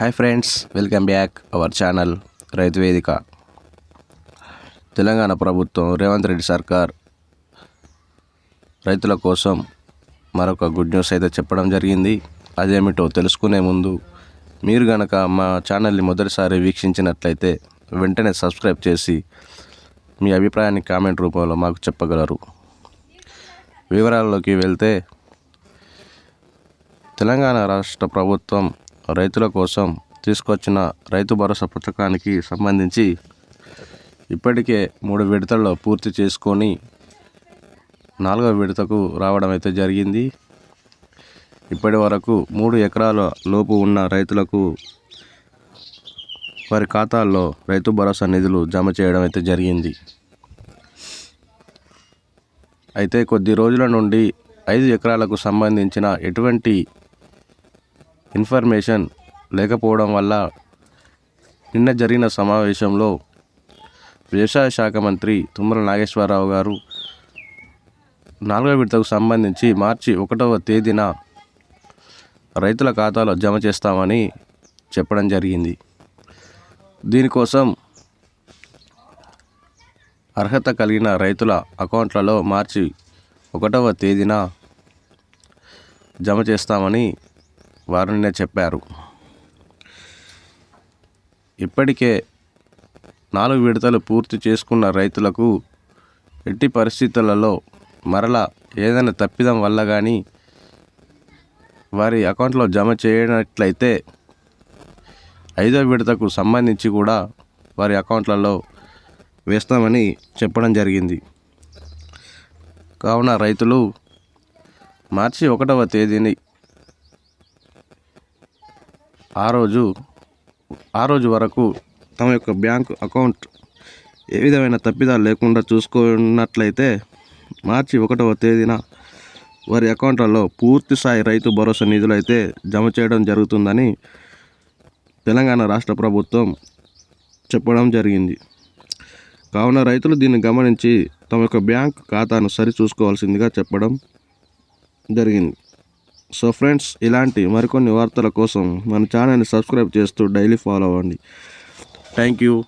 Hi friends welcome back our channel రైతు వేదిక తెలంగాణ ప్రభుత్వం రేవంత్ రెడ్డి సర్కార్ రైతుల కోసం మరొక గుడ్ న్యూస్ అయితే చెప్పడం జరిగింది. అదేమిటో తెలుసుకునే ముందు మీరు గనక మా ఛానల్ని మొదటిసారి వీక్షించినట్లయితే వెంటనే సబ్స్క్రైబ్ చేసి మీ అభిప్రాయాన్ని కామెంట్ రూపంలో మాకు చెప్పగలరు. వివరాల్లోకి వెళ్తే తెలంగాణ రాష్ట్ర ప్రభుత్వం రైతుల కోసం తీసుకొచ్చిన రైతు భరోసా పథకానికి సంబంధించి ఇప్పటికే మూడు విడతల్లో పూర్తి చేసుకొని నాలుగవ విడతకు రావడం అయితే జరిగింది. ఇప్పటి వరకు మూడు ఎకరాల లోపు ఉన్న రైతులకు వారి ఖాతాల్లో రైతు భరోసా నిధులు జమ చేయడం అయితే జరిగింది. అయితే కొద్ది రోజుల నుండి ఐదు ఎకరాలకు సంబంధించిన ఎటువంటి ఇన్ఫర్మేషన్ లేకపోవడం వల్ల నిన్న జరిగిన సమావేశంలో వ్యవసాయ శాఖ మంత్రి తుమ్మల నాగేశ్వరరావు గారు నాలుగో విడతకు సంబంధించి మార్చి ఒకటవ తేదీన రైతుల ఖాతాలో జమ చేస్తామని చెప్పడం జరిగింది. దీనికోసం అర్హత కలిగిన రైతుల అకౌంట్లలో మార్చి ఒకటవ తేదీన జమ చేస్తామని వారినే చెప్పారు. ఇప్పటికే నాలుగు విడతలు పూర్తి చేసుకున్న రైతులకు ఎట్టి పరిస్థితులలో మరలా ఏదైనా తప్పిదం వల్ల కానీ వారి అకౌంట్లో జమ చేయనట్లయితే ఐదో విడతకు సంబంధించి కూడా వారి అకౌంట్లలో వేస్తామని చెప్పడం జరిగింది. కావున రైతులు మార్చి ఒకటవ తేదీని ఆ రోజు ఆ రోజు వరకు తమ యొక్క బ్యాంక్ అకౌంట్ ఏ విధమైన తప్పిదాలు లేకుండా చూసుకున్నట్లయితే మార్చి ఒకటవ తేదీన వారి అకౌంట్లలో పూర్తి స్థాయి రైతు భరోసా నిధులు అయితే జమ చేయడం జరుగుతుందని తెలంగాణ రాష్ట్ర ప్రభుత్వం చెప్పడం జరిగింది. కావున రైతులు దీన్ని గమనించి తమ యొక్క బ్యాంక్ ఖాతాను సరి చూసుకోవాల్సిందిగా చెప్పడం జరిగింది. సో ఫ్రెండ్స్ ఇలాంటి మరికొన్ని వార్తల కోసం మన ఛానల్ని సబ్స్క్రైబ్ చేస్తూ డైలీ ఫాలో అవ్వండి. Thank you.